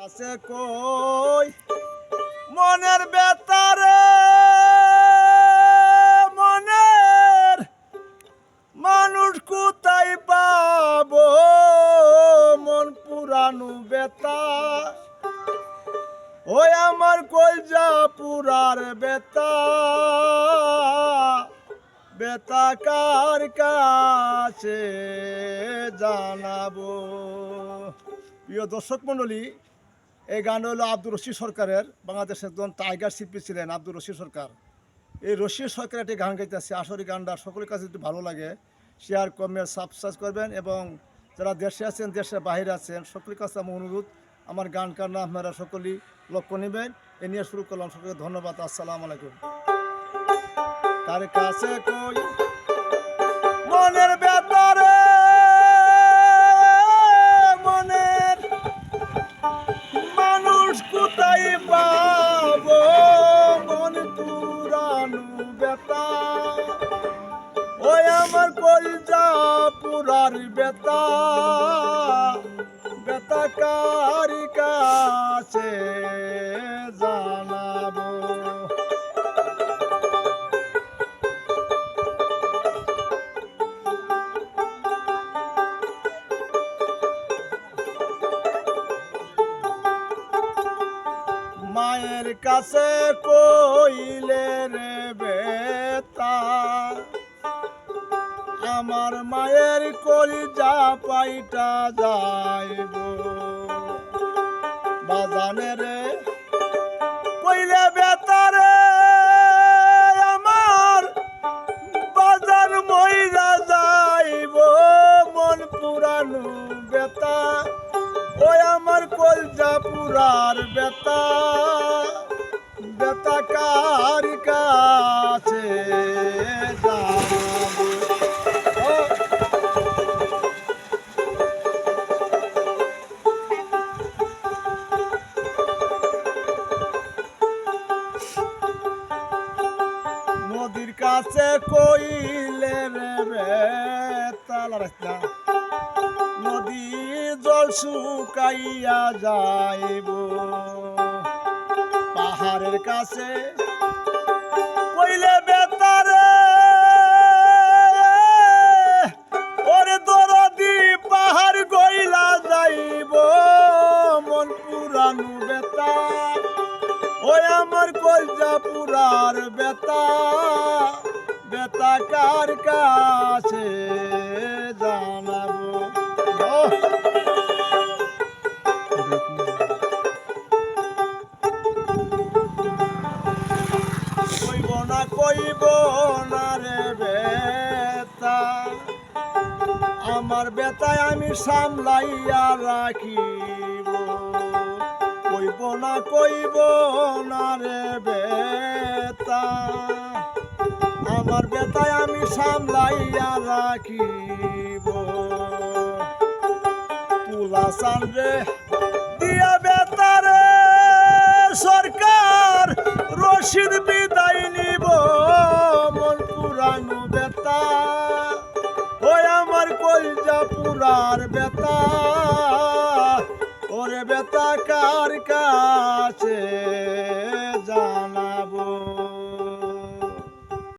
আছে কই? মনের বেতারে মনের। মানুষ কোথায় পাব? মন পুরানো বেতা ওই আমার কলজা পুরার বেতা বেতা কার কাছে জানাব? প্রিয় দর্শক মণ্ডলী এই গান হলো আব্দুর রশিদ সরকারের, বাংলাদেশের একজন টাইগার শিল্পী ছিলেন আব্দুর রশিদ সরকার। এই রশিদ সরকার একটি গান গাইতেছে, আসলে গানটা সকলের কাছে যদি ভালো লাগে শেয়ার কমেন্ট সাবস্ক্রাইব করবেন এবং যারা দেশে আছেন, দেশের বাইরে আছেন, সকলের কাছে আমার অনুরোধ, আমার গান কান্না আপনারা সকলেই লক্ষ্য নেবেন। এ নিয়ে শুরু করলাম, সকলকে ধন্যবাদ, আসসালামু আলাইকুম। তার কাছে কই পুরানো বেতা ওই আমার কলজা পুরার বেতা বেতা কার কাছে জানাব? মায়ের কাছে কইলে আমার মায়ের কলিজা পাইটা যাইব বাজানে রে, কইলে বেতারে আমার বাজার মইরা যাইব মন পুরানো বেতা ওই আমার কলজা পুরার বেতা। বেতা কার কাছে কইলে রে বেতা নদী জল শুকাইয়া যাইব। পাহাড়ের কাছে কইলে বেতারে ওই আমার কলজা পুরার বেতা বেতা কার কাছে জানাব? কইব না কইব না রে বেতা। আমার বেতায় আমি সামলাইয়া কইব না কইব না রে বেতা আমার বেতায় আমি সামলাইয়া রাখিব। তুলা সান রে, দিয়া বেতারে সরকার রশিদ বিদায় নিব, মন পুরানো বেতা ওই আমার কলজা পুরার বেতা বেতা কার কাছে জানাব।